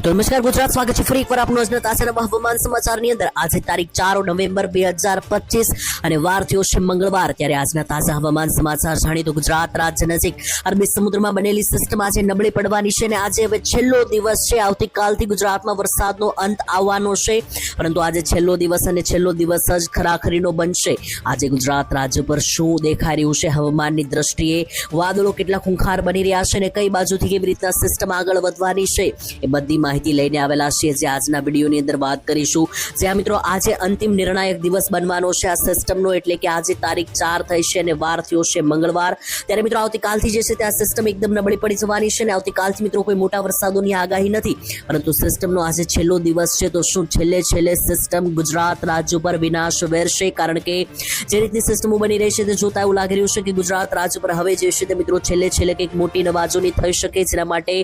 નમસ્કાર, ગુજરાત સ્વાગત છે ફરી એકવાર આપનું અજનત આશાના હવામાન સમાચારની અંદર. આજે તારીખ ચાર નવેમ્બર બે હજાર પચીસ અને વાર થયો છે મંગળવાર. ત્યારે આજના તાજા હવામાન સમાચાર જાણીએ તો ગુજરાત રાજ્ય નજીક અરબી સમુદ્રમાં બનેલી સિસ્ટમ આજે નબળી પડવાની છે અને આજે હવે છેલ્લો દિવસ છે. આવતીકાલથી ગુજરાતમાં વરસાદનો અંત આવવાનો છે. પરંતુ આજે છેલ્લો દિવસ અને છેલ્લો દિવસ જ ખરાખરીનો બનશે. આજે ગુજરાત રાજ્ય પર શું દેખાઈ રહ્યું છે? હવામાનની દ્રષ્ટિએ વાદળો કેટલા ખૂંખાર બની રહ્યા છે અને કઈ બાજુથી કેવી રીતના સિસ્ટમ આગળ વધવાની છે? એ બધી માહિતી લઈને આવેલા છીએ. જે આજના વિડીયોની અંદર વાત કરીશું. જ્યાં મિત્રો આજે અંતિમ નિર્ણાયક દિવસ બનવાનો છે. આ સિસ્ટમનો એટલે કે આજે તારીખ ચાર થઈ છે અને વાર થયો છે મંગળવાર. ત્યારે મિત્રો આવતીકાલથી જે છે તે આ સિસ્ટમ એકદમ નબળી પડી જવાની છે અને આવતીકાલથી મિત્રો કોઈ મોટા વરસાદોની આગાહી નથી. પરંતુ સિસ્ટમનો આજે છેલ્લો દિવસ છે. તો શું છેલ્લે છેલ્લે સિસ્ટમ ગુજરાત રાજ્ય પર વિનાશ વેરશે? કારણ કે જે રીતની સિસ્ટમો બની રહી છે તે જોતા એવું લાગી રહ્યું છે કે ગુજરાત રાજ્ય પર હવે જે છે તે મિત્રો છેલ્લે છેલ્લે કંઈક મોટી નવાજોની થઈ શકે. જેના માટે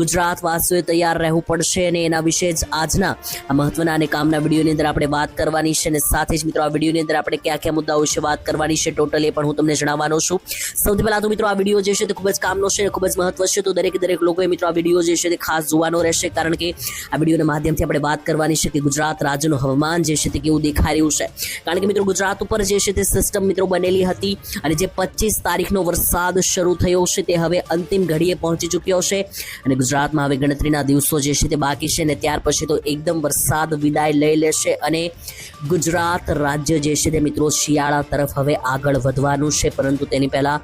ગુજરાત વાસીઓએ તૈયાર રહેવું પડશે અને એના વિશે જ આજના આ મહત્વના અને કામના વિડીયોની અંદર આપણે વાત કરવાની છે અને સાથે જ મિત્રો આ વિડીયોની અંદર આપણે કયા કયા મુદ્દાઓ વિશે વાત કરવાની છે ટોટલી પણ હું તમને જણાવવાનો છું. સૌથી પહેલા તો મિત્રો આ વીડિયો જે છે તે ખૂબ જ કામનો છે અને ખૂબ જ મહત્વ છે. તો દરેક દરેક લોકોએ મિત્રો આ વીડિયો જે છે તે ખાસ જોવાનો રહેશે કારણ કે આ વિડીયોના માધ્યમથી આપણે વાત કરવાની છે કે ગુજરાત રાજ્યનું હવામાન જે છે તે કેવું દેખાઈ રહ્યું છે. કારણ કે મિત્રો ગુજરાત ઉપર જે છે તે સિસ્ટમ મિત્રો બનેલી હતી અને જે પચીસ તારીખનો વરસાદ શરૂ થયો છે તે હવે અંતિમ ઘડીએ પહોંચી ચૂક્યો છે. અને ગુજરાતમાં હવે ગણતરીના દિવસો જે છે તે બાકી છે અને ત્યાર પછી તો એકદમ વરસાદ વિદાય લઈ લેશે અને ગુજરાત રાજ્ય જે છે તે મિત્રો શિયાળા તરફ હવે આગળ વધવાનું છે, પરંતુ તેની પહેલા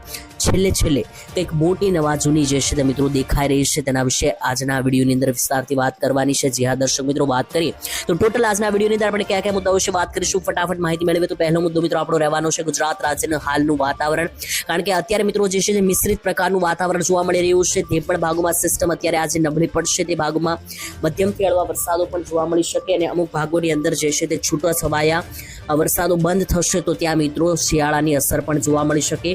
છેલ્લે છેલ્લે કંઈક મોટી નવા જૂની જે છે તે મિત્રો દેખાઈ રહી છે તેના વિશે આજના વિડીયોની અંદર વિસ્તારથી વાત કરવાની છે. જી હા, દર્શક મિત્રો, વાત કરીએ તો ટોટલ આજના વિડીયોની અંદર આપણે કયા કયા મુદ્દાઓ વિશે વાત કરીશું? ફટાફટ માહિતી મેળવીએ તો પહેલો મુદ્દો મિત્રો આપણો રહેવાનો છે ગુજરાત રાજ્યનું હાલનું વાતાવરણ. કારણ કે અત્યારે મિત્રો જે છે મિશ્રિત પ્રકારનું વાતાવરણ જોવા મળી રહ્યું છે. તે પણ ભાગોમાં સિસ્ટમ અત્યારે આજે નબળી પડશે. તે ભાગોમાં મધ્યમથી હળવા વરસાદો પણ જોવા મળી શકે અને અમુક ભાગોની અંદર જે છે તે છૂટા છવાયા વરસાદો બંધ થશે તો ત્યાં મિત્રો શિયાળાની અસર પણ જોવા મળી શકે.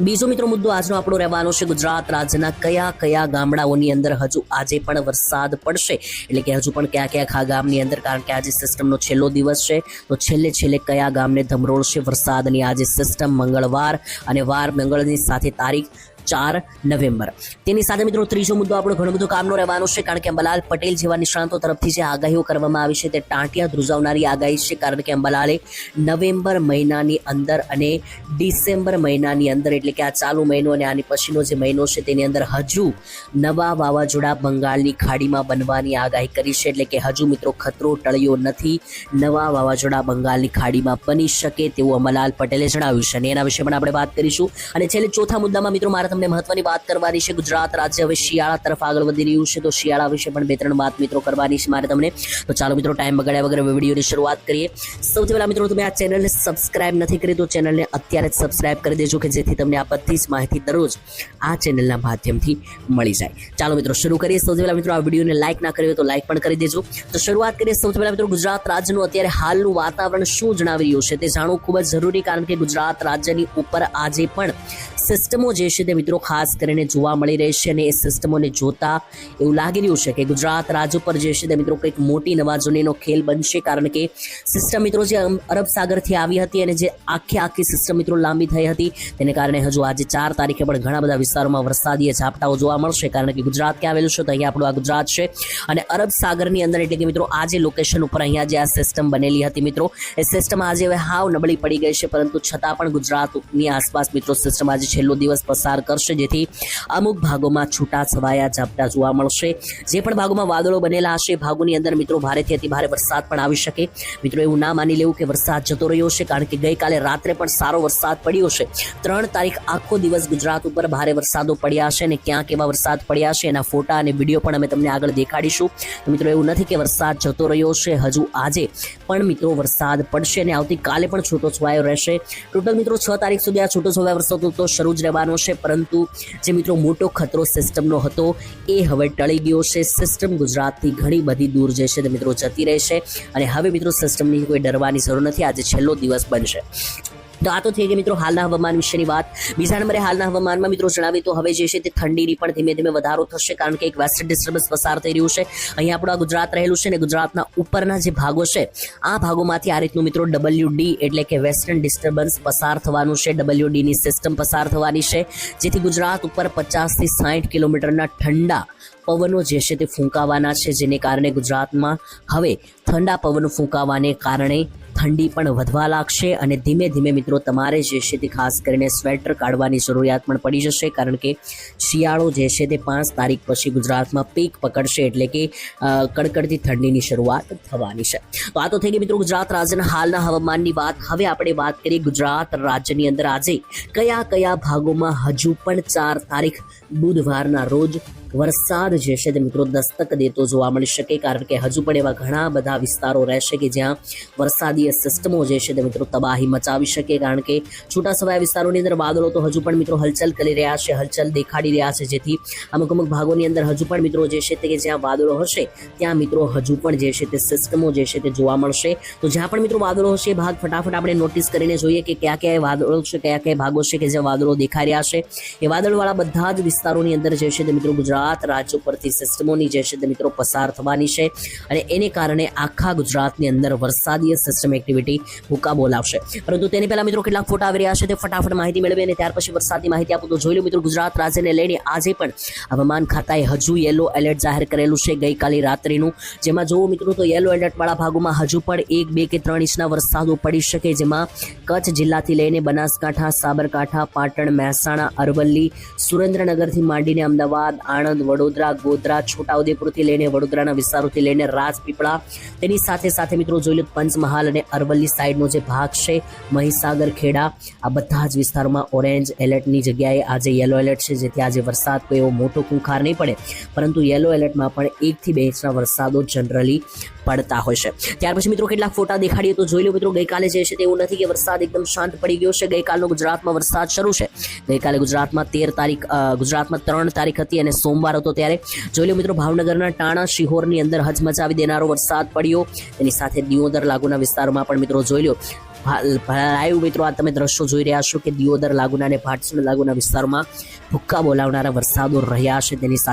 બીજો મિત્રો મુદ્દો આજનો આપણો રહેવાનો છે ગુજરાત રાજ્યના કયા કયા ગામડાઓની અંદર હજુ આજે પણ વરસાદ પડશે? એટલે કે હજુ પણ કયા કયા ખા ગામની અંદર? કારણ કે આજે સિસ્ટમનો છેલ્લો દિવસ છે. તો છેલ્લે છેલ્લે કયા ગામને ધમરોળશે વરસાદની આજે સિસ્ટમ મંગળવાર? અને વાર મંગળની સાથે તારીખ ચાર નવેમ્બર. તેની સાથે મિત્રો ત્રીજો મુદ્દો આપણો ઘણો બધો કામનો રહેવાનો છે, કારણ કે અંબાલાલ પટેલ જેવા નિષ્ણાંતો તરફથી જે આગાહીઓ કરવામાં આવી છે તે ટાંટિયા ધ્રુજાવનારી આગાહી છે, કારણ કે અંબાલાલે નવેમ્બર મહિનાની અંદર અને ડિસેમ્બર મહિનાની અંદર, એટલે કે આ ચાલુ મહિનો અને આની પછીનો જે મહિનો છે તેની અંદર હજુ નવા વાવાઝોડા બંગાળની ખાડીમાં બનવાની આગાહી કરી છે, એટલે કે હજુ મિત્રો ખતરો ટળ્યો નથી, નવા વાવાઝોડા બંગાળની ખાડીમાં બની શકે તેવું અંબાલાલ પટેલે જણાવ્યું છે અને એના વિશે પણ આપણે વાત કરીશું. અને છેલ્લે ચોથા મુદ્દામાં મિત્રો મારે તમને મહત્વની વાત કરવાની છે ગુજરાત રાજ્ય. હવે શિયાળા તરફ આગળ વધી રહ્યું છે. તો શિયાળા વિશે પણ બે ત્રણ વાત મિત્રો કરવાની છે મારે તમને. તો ચાલો મિત્રો ટાઈમ બગાડ્યા વગર વિડીયોની શરૂઆત કરીએ. સૌથી પહેલા મિત્રો તમે આ ચેનલને સબસ્ક્રાઇબ નથી કરી તો ચેનલને અત્યારે જ સબસ્ક્રાઇબ કરી દેજો કે જેથી તમને આ બધી જ માહિતી દરરોજ આ ચેનલના માધ્યમથી મળી જાય. ચાલો મિત્રો શરૂ કરીએ. સૌથી પહેલા મિત્રો આ વિડીયોને લાઇક ના કરી હોય તો લાઇક પણ કરી દેજો. તો શરૂઆત કરીએ. સૌથી પહેલા મિત્રો ગુજરાત રાજ્યનું અત્યારે હાલનું વાતાવરણ શું જણાવી રહ્યું છે તે જાણવું ખૂબ જ જરૂરી કારણ કે ગુજરાત રાજ્યની ઉપર આજે પણ સિસ્ટમો જે છે તે મિત્રો ખાસ કરીને જોવા મળી રહી છે અને એ સિસ્ટમોને જોતા એવું લાગી રહ્યું છે કે ગુજરાત રાજ્ય પર જે છે તે મિત્રો કંઈક મોટી નવાજૂનીનો ખેલ બનશે. કારણ કે સિસ્ટમ મિત્રો જે અરબ સાગરથી આવી હતી અને જે આખી આખી સિસ્ટમ મિત્રો લાંબી થઈ હતી, તેને કારણે હજુ આજે ચાર તારીખે પણ ઘણા બધા વિસ્તારોમાં વરસાદીય ઝાપટાઓ જોવા મળશે. કારણ કે ગુજરાત ક્યાં આવેલું છે તો અહીંયા આપણું આ ગુજરાત છે. અને અરબ સાગરની અંદર એટલે કે મિત્રો આ જે લોકેશન ઉપર અહીંયા જે આ સિસ્ટમ બનેલી હતી મિત્રો, એ સિસ્ટમ આજે હવે હાવ નબળી પડી ગઈ છે. પરંતુ છતાં પણ ગુજરાતની આસપાસ મિત્રો સિસ્ટમ આજે છેલ્લો દિવસ પસાર કરશે, જેથી અમુક ભાગોમાં છૂટા છવાયા ઝાપટા જોવા મળશે. જે પણ ભાગોમાં વાદળો બનેલા હશે, ભાગોની અંદર મિત્રો ભારેથી અતિ ભારે વરસાદ પણ આવી શકે. મિત્રો એવું ના માની લેવું કે વરસાદ જતો રહ્યો છે કારણ કે ગઈકાલે રાત્રે પણ સારો વરસાદ પડ્યો છે ત્રણ તારીખ આખો દિવસ ગુજરાત ઉપર ભારે વરસાદો પડ્યા છે અને ક્યાં કેવા વરસાદ પડ્યા છે એના ફોટા અને વીડિયો પણ અમે તમને આગળ દેખાડીશું. મિત્રો એવું નથી કે વરસાદ જતો રહ્યો છે હજુ આજે પણ મિત્રો વરસાદ પડશે અને આવતીકાલે પણ છૂટો છવાયો રહેશે. ટોટલ મિત્રો છ તારીખ સુધી આ છૂટો છવાયો વરસાદ તો શરૂ જ રહેવાનો છે, પરંતુ જે મિત્રો મોટો ખતરો સિસ્ટમનો હતો, એ હવે ટળી ગયો છે. સિસ્ટમ ગુજરાતથી ઘણી બધી દૂર જે છે તે મિત્રો જતી રહેશે. અને હવે મિત્રો સિસ્ટમની કોઈ ડરવાની જરૂર નથી. આજે છેલ્લો દિવસ બનશે. તો આ તો થઈ ગઈ મિત્રો હાલના હવામાન વિશેની વાત. બીજા નંબરે હાલના હવામાનમાં મિત્રો જણાવીએ તો હવે જે છે તે ઠંડીની પણ ધીમે ધીમે વધારો થશે કારણ કે એક વેસ્ટર્ન ડિસ્ટર્બન્સ પસાર થઈ રહ્યું છે. અહીં આપણું ગુજરાત રહેલું છે ને ગુજરાતના ઉપરના જે ભાગો છે, આ ભાગોમાંથી આ રીતનું મિત્રો ડબલ્યુ ડી એટલે કે વેસ્ટર્ન ડિસ્ટર્બન્સ પસાર થવાનું છે. ડબલ્યુ ડીની સિસ્ટમ પસાર થવાની છે. જેથી ગુજરાત ઉપર પચાસથી સાઠ કિલોમીટરના ઠંડા પવનો જે છે તે ફૂંકાવાના છે, જેને કારણે ગુજરાતમાં હવે ઠંડા પવન ફૂંકાવાને કારણે ઠંડી પણ વધવા લાગશે અને ધીમે ધીમે મિત્રો તમારે જે છે તે ખાસ કરીને સ્વેટર કાઢવાની જરૂરિયાત પણ પડી જશે, કારણ કે શિયાળો જે છે તે પાંચ તારીખ પછી ગુજરાતમાં પીક પકડશે એટલે કે કડકડતી ઠંડીની શરૂઆત થવાની છે. તો આ તો થઈ ગઈ મિત્રો ગુજરાત રાજ્યના હાલના હવામાનની વાત. હવે આપણે વાત કરીએ ગુજરાત રાજ્યની અંદર આજે કયા કયા ભાગોમાં હજુ પણ ચાર તારીખ બુધવારના રોજ વરસાદ જે છે તે મિત્રો દસ્તક દેતો જોવા મળી શકે, કારણ કે હજુ પણ એવા ઘણા બધા વિસ્તારો રહેશે કે જ્યાં વરસાદીય સિસ્ટમો જે છે તે મિત્રો તબાહી મચાવી શકે, કારણ કે છૂટાછવાયા વિસ્તારોની અંદર વાદળો તો હજુ પણ મિત્રો હલચલ કરી રહ્યા છે, હલચલ દેખાડી રહ્યા છે. જેથી અમુક અમુક ભાગોની અંદર હજુ પણ મિત્રો જે છે તે કે જ્યાં વાદળો હશે, ત્યાં મિત્રો હજુ પણ જે છે તે સિસ્ટમો જે છે તે જોવા મળશે. તો જ્યાં પણ મિત્રો વાદળો હશે, એ ભાગ ફટાફટ આપણે નોટિસ કરીને જોઈએ કે કયા કયા વાદળો છે, કયા કયા ભાગો છે કે જ્યાં વાદળો દેખાઈ રહ્યા છે. એ વાદળવાળા બધા જ વિસ્તારોની અંદર જે છે તે મિત્રો ગુજરાત રાજ્ય પરથી સિસ્ટમોની જે છે તે મિત્રો પસાર થવાની છે અને એને કારણે આખા ગુજરાતની અંદર વરસાદીય સિસ્ટમ એક્ટિવિટી ભૂકા બોલાવશે પરંતુ તેની પહેલા મિત્રો કેટલાક ફોટા આવી રહ્યા છે તે ફટાફટ માહિતી મેળવી અને ત્યાર પછી વરસાદની માહિતી આપું તો જોઈ લો મિત્રો ગુજરાત રાજ્યને લઈને આજે પણ હવામાન ખાતાએ હજુ યેલો એલર્ટ જાહેર કરેલું છે. ગઈકાલે રાત્રિનું જેમાં જોવો મિત્રો તો યેલો એલર્ટ વાળા ભાગોમાં હજુ પણ એક, બે કે ત્રણ ઇંચના વરસાદો પડી શકે જેમાં કચ્છ જિલ્લાથી લઈને બનાસકાંઠા, સાબરકાંઠા, પાટણ, મહેસાણા, અરવલ્લી, સુરેન્દ્રનગરથી માંડીને અમદાવાદ, આણંદ વડોદરા, ગોધરા, છોટાઉદેપુરથી લઈને વડોદરાના વિસ્તારોથી લઈને રાજપીપળા. તેની સાથે સાથે મિત્રો જોઈ લો પંચમહાલ અને અરવલ્લી સાઈડનો જે ભાગ છે, મહીસાગર, ખેડા, આ બધા જ વિસ્તારોમાં ઓરેન્જ એલર્ટની જગ્યાએ આજે યલો એલર્ટ છે, જેથી આજે વરસાદ કોઈ એવો મોટો ખૂંખાર નહીં પડે. પરંતુ યેલો એલર્ટમાં પણ એકથી બે ઇંચના વરસાદો જનરલી પડતા હોય છે. ત્યાર પછી મિત્રો કેટલાક ફોટા દેખાડીએ તો જોઈ લો મિત્રો ગઈકાલે જે છે તેવું નથી કે વરસાદ એકદમ શાંત પડી ગયો છે. ગઈકાલનો ગુજરાતમાં વરસાદ શરૂ છે. ગઈકાલે ગુજરાતમાં તેર તારીખ ગુજરાતમાં ત્રણ તારીખ હતી અને સોમવાર હતો ત્યારે. જોઈ લો મિત્રો, ભાવનગરના ટાણા શિહોરની અંદર હચમચાવી દેનારો વરસાદ પડ્યો. તેની સાથે દિયોદર લાગુના વિસ્તારોમાં પણ મિત્રો જોઈ લો. લાઈવ મિત્રો, આ તમે દ્રશ્યો જોઈ રહ્યા છો કે દિયોદર લાગુના અને ભાટસણ લાગુના વિસ્તારમાં ભૂક્કા બોલાવનારા વરસાદો રહ્યા છે. તેની સાથે